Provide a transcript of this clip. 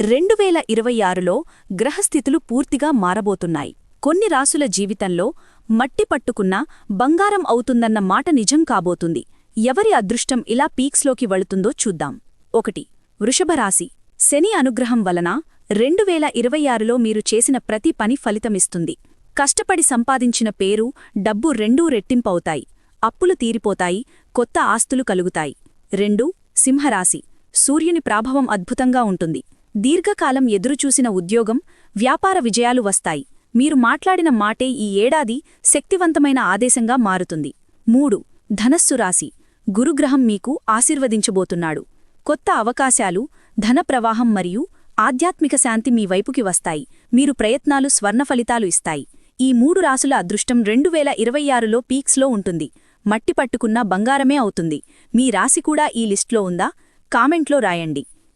రెండు వేల ఇరవై ఆరులో గ్రహస్థితులు పూర్తిగా మారబోతున్నాయి. కొన్ని రాసుల జీవితంలో మట్టి పట్టుకున్నా బంగారం అవుతుందన్న మాట నిజం కాబోతుంది. ఎవరి అదృష్టం ఇలా పీక్స్లోకి వెళుతుందో చూద్దాం. ఒకటి వృషభరాశి శని అనుగ్రహం వలన రెండు వేల ఇరవై ఆరులో మీరు చేసిన ప్రతి పని ఫలితమిస్తుంది. కష్టపడి సంపాదించిన పేరు డబ్బు రెండూ రెట్టింపవుతాయి. అప్పులు తీరిపోతాయి కొత్త ఆస్తులు కలుగుతాయి. రెండు సింహరాశి. సూర్యుని ప్రాభవం అద్భుతంగా ఉంటుంది. దీర్ఘకాలం ఎదురుచూసిన ఉద్యోగం వ్యాపార విజయాలు వస్తాయి. మీరు మాట్లాడిన మాటే ఈ ఏడాది శక్తివంతమైన ఆదేశంగా మారుతుంది. మూడు. ధనస్సు రాశి. గురుగ్రహం మీకు ఆశీర్వదించబోతున్నాడు. కొత్త అవకాశాలు ధన ప్రవాహం మరియు ఆధ్యాత్మిక శాంతి మీ వైపుకి వస్తాయి. మీరు ప్రయత్నాలు స్వర్ణ ఫలితాలు ఇస్తాయి. ఈ మూడు రాసుల అదృష్టం రెండు వేల ఇరవై ఆరులో పీక్స్లో ఉంటుంది. మట్టి పట్టుకున్న బంగారమే అవుతుంది. మీ రాశి కూడా ఈ లిస్ట్లో ఉందా? కామెంట్లో రాయండి.